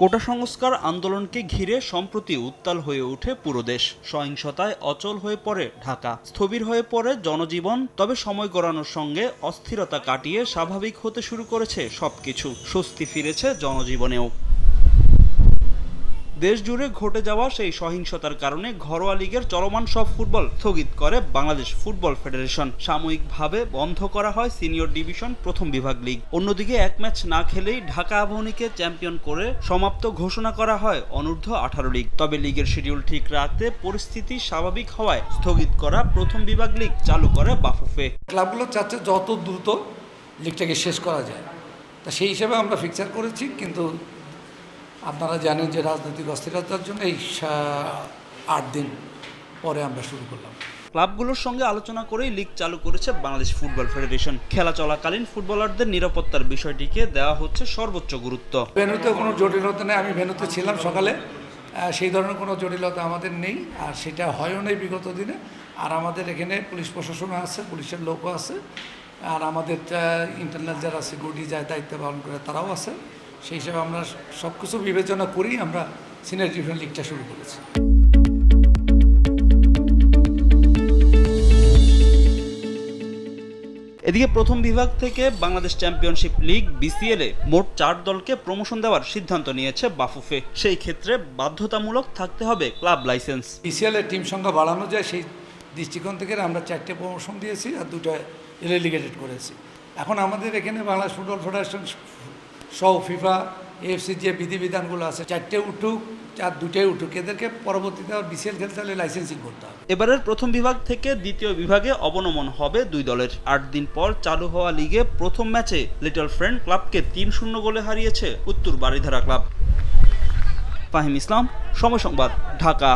কোটা সংস্কার আন্দোলনকে ঘিরে সম্প্রতি উত্তাল হয়ে ওঠে পুরো দেশ। সহিংসতায় অচল হয়ে পড়ে ঢাকা। স্থবির হয়ে পড়ে জনজীবন, তবে সময় গড়ানোর সঙ্গে অস্থিরতা কাটিয়ে স্বাভাবিক হতে শুরু করেছে সবকিছু। স্বস্তি ফিরেছে জনজীবনেও। দেশ জুড়ে ঘটে যাওয়া সেই সহিংসতার কারণে ঘরোয়া লীগের চলমান সব ফুটবল স্থগিত করে বাংলাদেশ ফুটবল ফেডারেশন। সাময়িকভাবে বন্ধ করা হয় সিনিয়র ডিভিশন প্রথম বিভাগ লীগ। অন্যদিকে এক ম্যাচ না খেলেই ঢাকা আবাহনীকে চ্যাম্পিয়ন করে সমাপ্ত ঘোষণা করা হয় অনূর্ধ্ব আঠারো লীগ। তবে লীগের শিডিউল ঠিক রাখতে পরিস্থিতি স্বাভাবিক হওয়ায় স্থগিত করা প্রথম বিভাগ লীগ চালু করে বাফুফে। ক্লাবগুলো চাচ্ছে যত দ্রুত লিগটাকে শেষ করা যায়, তা সেই হিসেবে আমরা ফিক্সার করেছি, কিন্তু আপনারা জানেন যে রাজনৈতিক অস্থিরতার জন্য এই আট দিন পরে আমরা শুরু করলাম। ক্লাবগুলোর সঙ্গে আলোচনা করেই লিগ চালু করেছে বাংলাদেশ ফুটবল ফেডারেশন। খেলা চলাকালীন ফুটবলারদের নিরাপত্তার বিষয়টিকে দেওয়া হচ্ছে সর্বোচ্চ গুরুত্ব। ভেনুতে কোনো জটিলতা নেই আমি ভেনুতে ছিলাম সকালে। সেই ধরনের কোনো জটিলতা আমাদের নেই আর সেটা হয়ও নেই বিগত দিনে। আর আমাদের এখানে পুলিশ প্রশাসনও আছে পুলিশের লোকও আছে। আর আমাদের ইন্টারনাল যারা সিকিউরিটি যায় দায়িত্ব পালন করে তারাও আছে। সেই হিসাবে আমরা সব কিছু বিবেচনা করেই আমরা সিনিয়র ডিভিশন লিগটা শুরু করেছি। এদিকে প্রথম বিভাগ থেকে বাংলাদেশ চ্যাম্পিয়নশিপ লিগ বিসিএল এ মোট চার দলকে প্রমোশন দেওয়ার সিদ্ধান্ত নিয়েছে বাফুফে। সেই ক্ষেত্রে বাধ্যতামূলক থাকতে হবে ক্লাব লাইসেন্স বিসিএলের টিম সংখ্যা বাড়ানো যায় সেই দৃষ্টিকোণ থেকে আমরা চারটে প্রমোশন দিয়েছি আর দুটো রেলিগেটেড করেছি। এখন আমাদের এখানে বাংলাদেশ ফুটবল ফেডারেশন সহ ফিফা এএফসি যে বিধিবিধানগুলো আছে, চারটে উঠুক, চার দুটোই উঠুক, এদেরকে পরবর্তীতে বিসিএল খেলতে হলে লাইসেন্সিং করতে হবে। এবারের প্রথম বিভাগ থেকে দ্বিতীয় বিভাগে অবনমন হবে দুই দলের। আট দিন পর চালু হওয়া লিগে প্রথম ম্যাচে লিটল ফ্রেন্ড ক্লাবকে তিন শূন্য গোলে হারিয়েছে উত্তর বারিধারা ক্লাব। ফাহিম ইসলাম, সময় সংবাদ, ঢাকা।